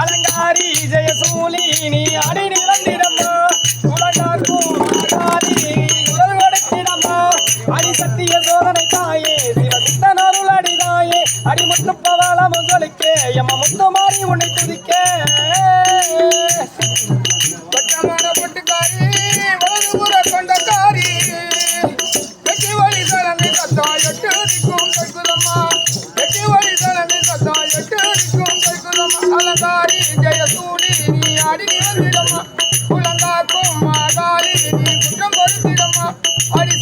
அலங்காரி ஜெயசூலி நீ அடி நிறந்திடம்மா உலகாக்கும் ஆகாரி குரல் கொடுத்திடம்மா அடி சத்திய சோதனை தாயே சிவசித்தன் அருள் அடிதாயே அடி முத்து பவாள முதலுக்கே எம்ம முத்து மாறி உன்னை துதிக்கே. கைக்குதம்மா அலங்காரி நீ அடி நிறந்திடம்மா குளங்காக்கும் நீ குற்றம் அடி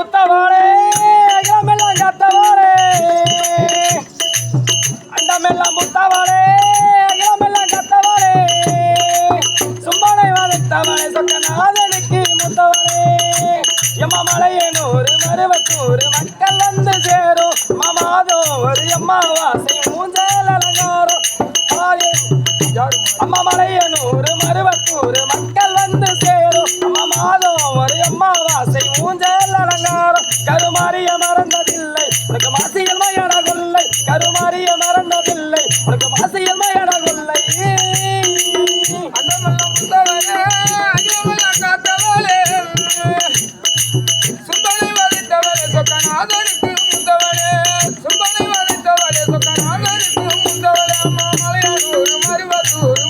அண்டமெல்லாம் மூத்தவாளே அகிலமெல்லாம் காத்தவாளே. அண்டமெல்லாம் மூத்தவாளே சும்மனை வளர்த்தவளே சொக்கநாதனுக்கு மூத்தவளே. எம்மா மலையனூர் மருவத்தூர் மக்கள் வந்து சேரும். மாமாதோ ஒரு அம்மாவாசை மூஞ்சல் அலங்காரம். அம்மா மலையனூர் மருவத்தூர் மறந்ததில்லை. உனக்கு மாசியல் மயன கொல்லை கருமாரிய மறந்ததில்லை. உனக்கு மாசியல் மயன கொல்லை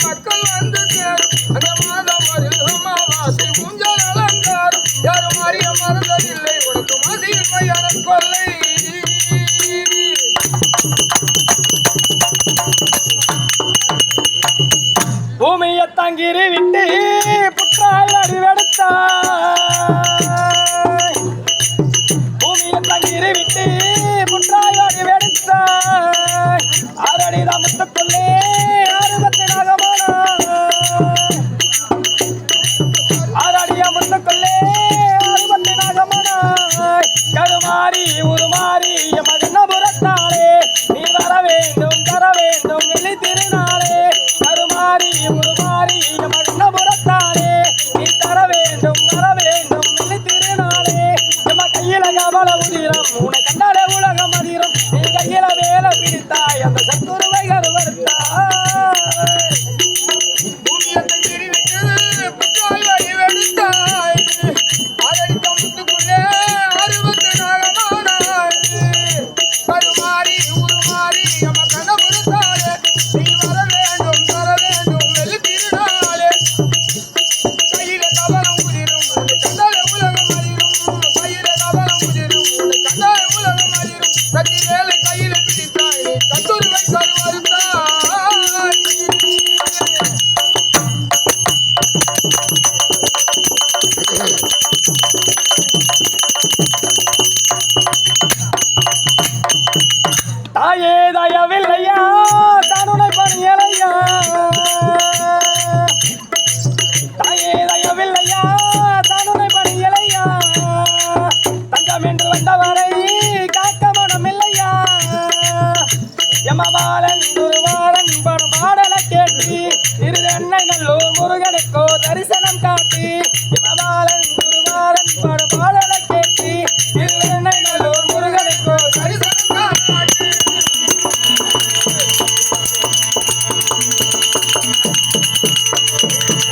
மக்கள் வந்து சேரும். அந்த மாதம் ஒரு அமாவாசை ஊஞ்சல் அலங்காரம். யாரும் அறிய மறந்ததில்லை. வெடித்தாய் பூமியில் தண்ணீரை விட்டு முற்றாய் வாடி வெடித்தாய். அரடிதான் முத்துக்குள்ளே தாயே தயவில்லையா? தனுனை பணியலையா தாயே தயவில்லையா? தனுனை பணியலையா தஞ்சம் என்று வந்தவரை காக்க மனம் இல்லையா யமபாலன் குருவாளன் படும் பாடலை கேட்டு திருதென்னை நல்லூர் முருகனுக்கோ தரிசனம் காட்டி